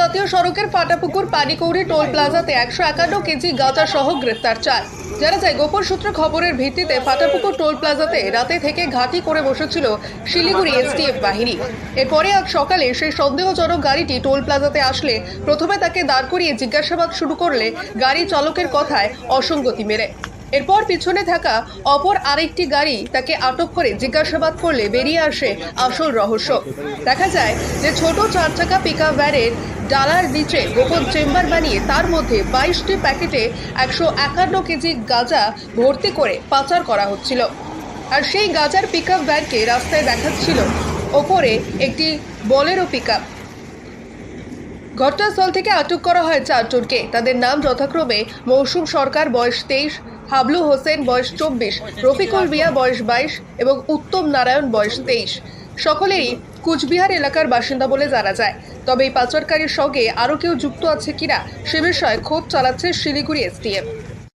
জাতীয় সড়কের ফাটাপুকুর পানিকৌড়ি টোল প্লাজাতে একশো একান্ন কেজি গাঁজা সহ গ্রেফতার চার। জানা যায়, গোপন সূত্রে খবরের ভিত্তিতে ফাটাপুকুর টোল প্লাজাতে রাতে থেকে ঘাঁটি করে বসেছিল শিলিগুড়ি এসটিএফ বাহিনী। এরপরে আজ সকালে সেই সন্দেহজনক গাড়িটি টোল প্লাজাতে আসলে প্রথমে তাকে দাঁড় করিয়ে জিজ্ঞাসাবাদ শুরু করলে গাড়ি চালকের কথায় অসঙ্গতি মেলে। এরপর পিছনে থাকা অপর আরেকটি গাড়ি তাকে আটক করে জিজ্ঞাসাবাদ করলে বেরিয়ে আসে আসল রহস্য। দেখা যায় যে ছোট চার চাকা পিকআপ ভ্যানের ডালার নিচে গোপন চেম্বার বানিয়ে তার মধ্যে বাইশটি প্যাকেটে একশো একান্ন কেজি গাঁজা ভর্তি করে পাচার করা হচ্ছিল। আর সেই গাঁজার পিকআপ ভ্যানকে রাস্তায় দেখাচ্ছিল। ওপরে একটি বলেরো পিকআপ ঘটনাস্থল থেকে আটক করা হয় চারজনকে। তাদের নাম যথাক্রমে মৌসুম সরকার, বয়স তেইশ, হাবলু হোসেন, বয়স চব্বিশ, রফিকুল মিয়া, বয়স বাইশ এবং উত্তম নারায়ণ, বয়স তেইশ। সকলেরই কুচবিহার এলাকার বাসিন্দা বলে জানা যায়। তবে এই পাচারকারীর সঙ্গে আরও কেউ যুক্ত আছে কিনা সে বিষয়ে খোঁজ চালাচ্ছে শিলিগুড়ি এসটিএফ